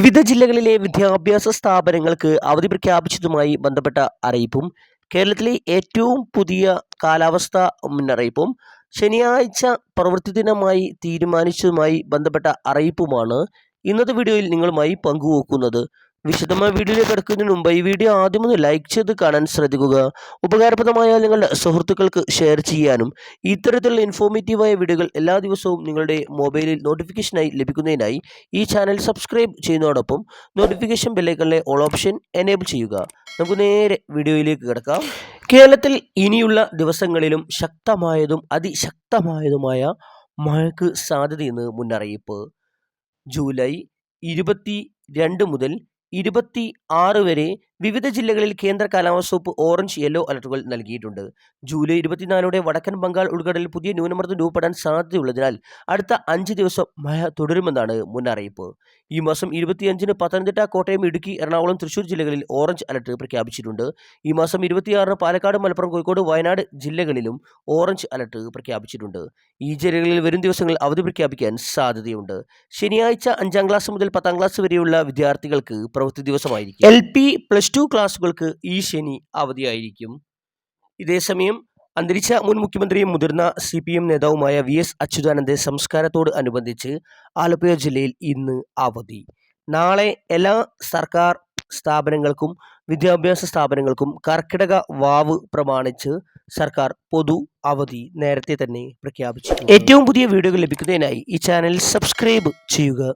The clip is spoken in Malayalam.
വിവിധ ജില്ലകളിലെ വിദ്യാഭ്യാസ സ്ഥാപനങ്ങൾക്ക് അവധി പ്രഖ്യാപിച്ചതുമായി ബന്ധപ്പെട്ട അറിയിപ്പും കേരളത്തിലെ ഏറ്റവും പുതിയ കാലാവസ്ഥാ മുന്നറിയിപ്പും ശനിയാഴ്ച പ്രവൃത്തി ദിനമായി തീരുമാനിച്ചതുമായി ബന്ധപ്പെട്ട അറിയിപ്പുമാണ് ഇന്നത്തെ വീഡിയോയിൽ നിങ്ങളുമായി പങ്കുവെക്കുന്നത്. വിശദമായ വീഡിയോയിലേക്ക് കിടക്കുന്നതിന് മുമ്പ് ഈ വീഡിയോ ആദ്യം ഒന്ന് ലൈക്ക് ചെയ്ത് കാണാൻ ശ്രദ്ധിക്കുക. ഉപകാരപ്രദമായ നിങ്ങളുടെ സുഹൃത്തുക്കൾക്ക് ഷെയർ ചെയ്യാനും ഇത്തരത്തിലുള്ള ഇൻഫോർമേറ്റീവായ വീഡിയോകൾ എല്ലാ ദിവസവും നിങ്ങളുടെ മൊബൈലിൽ നോട്ടിഫിക്കേഷനായി ലഭിക്കുന്നതിനായി ഈ ചാനൽ സബ്സ്ക്രൈബ് ചെയ്യുന്നതോടൊപ്പം നോട്ടിഫിക്കേഷൻ ബെല്ലൈക്കണിലെ ഓൾ ഓപ്ഷൻ എനേബിൾ ചെയ്യുക. നമുക്ക് നേരെ വീഡിയോയിലേക്ക് കിടക്കാം. കേരളത്തിൽ ഇനിയുള്ള ദിവസങ്ങളിലും ശക്തമായതും അതിശക്തമായതുമായ മഴയ്ക്ക് സാധ്യതയെന്ന് മുന്നറിയിപ്പ്. ജൂലൈ ഇരുപത്തി രണ്ട് മുതൽ ഇരുപത്തി ആറ് വരെ വിവിധ ജില്ലകളിൽ കേന്ദ്ര കാലാവസ്ഥ വകുപ്പ് ഓറഞ്ച് യെല്ലോ അലർട്ടുകൾ നൽകിയിട്ടുണ്ട്. ജൂലൈ ഇരുപത്തിനാലോടെ വടക്കൻ ബംഗാൾ ഉൾക്കടലിൽ പുതിയ ന്യൂനമർദ്ദം രൂപപ്പെടാൻ സാധ്യതയുള്ളതിനാൽ അടുത്ത അഞ്ച് ദിവസം മഴ തുടരുമെന്നാണ് മുന്നറിയിപ്പ്. ഈ മാസം ഇരുപത്തിയഞ്ചിന് പത്തനംതിട്ട കോട്ടയം ഇടുക്കി എറണാകുളം തൃശൂർ ജില്ലകളിൽ ഓറഞ്ച് അലർട്ട് പ്രഖ്യാപിച്ചിട്ടുണ്ട്. ഈ മാസം ഇരുപത്തിയാറിന് പാലക്കാട് മലപ്പുറം കോഴിക്കോട് വയനാട് ജില്ലകളിലും ഓറഞ്ച് അലർട്ട് പ്രഖ്യാപിച്ചിട്ടുണ്ട്. ഈ ജില്ലകളിൽ വരും ദിവസങ്ങളിൽ അവധി പ്രഖ്യാപിക്കാൻ സാധ്യതയുണ്ട്. ശനിയാഴ്ച അഞ്ചാം ക്ലാസ് മുതൽ പത്താം ക്ലാസ് വരെയുള്ള വിദ്യാർത്ഥികൾക്ക് പ്രവൃത്തി ദിവസമായിരിക്കും. എൽ പി പ്ലസ് ടു ക്ലാസ്സുകൾക്ക് ഈ ശനി അവധിയായിരിക്കും. ഇതേസമയം അന്തരിച്ച മുൻ മുഖ്യമന്ത്രിയും മുതിർന്ന സി പി എം നേതാവുമായ വി എസ് അച്യുതാനന്ദ സംസ്കാരത്തോട് അനുബന്ധിച്ച് ആലപ്പുഴ ജില്ലയിൽ ഇന്ന് അവധി. നാളെ എല്ലാ സർക്കാർ സ്ഥാപനങ്ങൾക്കും വിദ്യാഭ്യാസ സ്ഥാപനങ്ങൾക്കും കർക്കിടക വാവ് പ്രമാണിച്ച് സർക്കാർ പൊതു അവധി നേരത്തെ തന്നെ പ്രഖ്യാപിച്ചു ഏറ്റവും പുതിയ വീഡിയോകൾ ലഭിക്കുന്നതിനായി ഈ ചാനൽ സബ്സ്ക്രൈബ് ചെയ്യുക.